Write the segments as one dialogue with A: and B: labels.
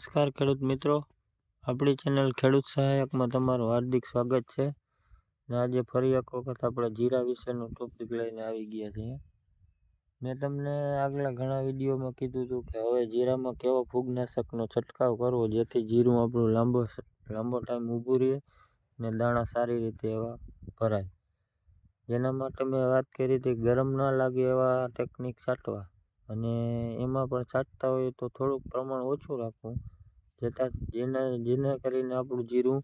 A: નમસ્કાર ખેડૂત મિત્રો. આપણી ચેનલ ખેડૂત સહાયકમાં તમારું હાર્દિક સ્વાગત છે. ને આજે ફરી એક વખત આપણે જીરા વિશેનો ટોપિક લઈને આવી ગયા છીએ. મેં તમને આગલા ઘણા વિડીયોમાં કીધું હતું કે હવે જીરામાં કેવો ફૂગનાશકનો છંટકાવ કરવો, જેથી જીરું આપણું લાંબો લાંબો ટાઈમ ઊભું રહે ને દાણા સારી રીતે એવા ભરાય. જેના માટે મેં વાત કરી હતી, ગરમ ન લાગે એવા ટેકનિક છાંટવા. અને એમાં પણ છાંટતા હોય તો થોડુંક પ્રમાણ ઓછું રાખવું. જેતા જેને જેને કરીને આપણું જીરું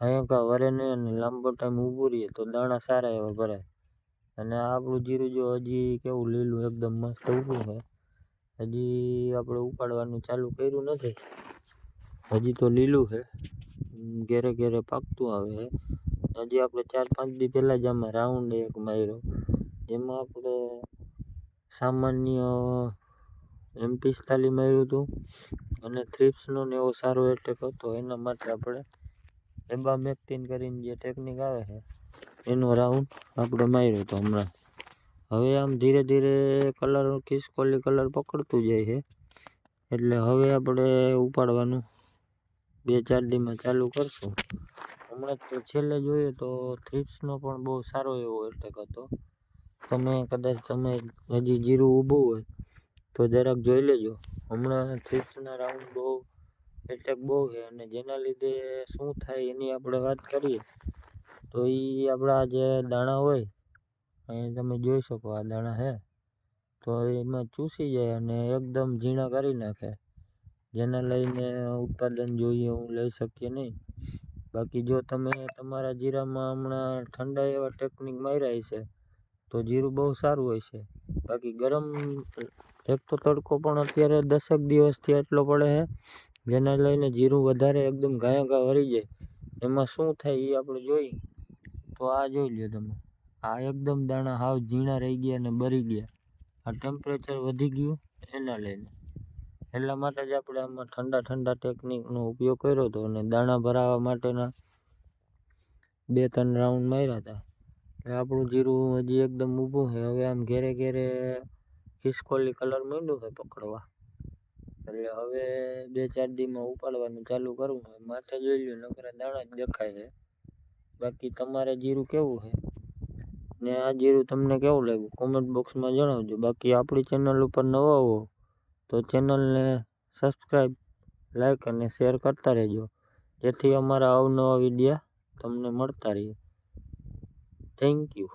A: હાયંકા વરે નહીં અને લાંબો ટાઈમ ઊભું રહીએ તો દાણા સારા એવા ભરાય. અને આપણું જીરું જો હજી કેવું લીલું એકદમ મસ્ત ઊભું છે. હજી આપણે ઉપાડવાનું ચાલુ કર્યું નથી. હજી તો લીલું છે. ઘેરે ઘેરે પાકતું આવે છે. હજી આપણે ચાર પાંચ દી પહેલાં જ આમાં રાઉન્ડ એક માર્યો. જેમાં આપણે સામાન્ય એમ પિસ્તાલીસ માર્યું હતું અને થ્રિપ્સનો ને એવો સારો એટેક હતો. એના માટે આપણે એબામેક્ટિન કરીને જે ટેકનિક આવે છે, એનો રાઉન્ડ આપણે માર્યો હતો હમણાં. હવે આમ ધીરે ધીરે કલર ખિસકોલી કલર પકડતું જાય છે. એટલે હવે આપણે ઉપાડવાનું બે ચાર દીમાં ચાલુ કરશું. હમણાં છેલ્લે જોઈએ તો થ્રિપ્સનો પણ બહુ સારો એવો એટેક હતો. તમે કદાચ તમે હજી જીરું ઊભું હોય, તો જરાક જોઈ લેજો. હમણાં થ્રિપ્સના રાઉન્ડ બહુ એટેક બહુ છે અને જેના લીધે શું થાય એની આપણે વાત કરીએ, તો એ આપણા જે દાણા હોય, અહીં તમે જોઈ શકો આ દાણા છે. તો એમાં ચૂસી જાય અને એકદમ ઝીણા કરી નાખે, જેને લઈને ઉત્પાદન જોઈએ હું લઈ શકીએ નહીં. બાકી જો તમે તમારા જીરામાં હમણાં ઠંડા એવા ટેકનિક માર્યા છે તો જીરું બહુ સારું હોય છે. બાકી ગરમ એક તો તડકો પણ અત્યારે દસેક દિવસથી એટલો પડે છે, જેને લઈને જીરું વધારે એકદમ ઘાયા ઘા વળી જાય. એમાં શું થાય એ આપણે જોઈએ તો આ જોઈ લ્યો તમે. આ એકદમ દાણા હાવ ઝીણા રહી ગયા અને બળી ગયા. આ ટેમ્પરેચર વધી ગયું એના લઈને. એટલા માટે જ આપણે આમાં ઠંડા ઠંડા ટેકનિકનો ઉપયોગ કર્યો હતો અને દાણા ભરાવા માટેના બે ત્રણ રાઉન્ડ માર્યા હતા. આપણું જીરું હજી એકદમ ઊભું છે. હવે આમ ઘેરે ઘેરે ખિસકોલી કલર માંડ્યું છે પકડવા. એટલે હવે બે ચાર દીમાં ઉપાડવાનું ચાલુ કરવું હોય માથે જોઈ લ્યો, નકરા દાણા જ દેખાય છે. બાકી તમારે જીરું કેવું છે? ને આ જીરું તમને કેવું લાગ્યું? કોમેન્ટ બોક્સમાં જણાવજો. બાકી આપણી ચેનલ ઉપર નવા હો, તો ચેનલને સબસ્ક્રાઈબ લાઈક અને શેર કરતા રહેજો. જેથી અમારા અવનવા વિડીયા તમને મળતા રહે. Thank you.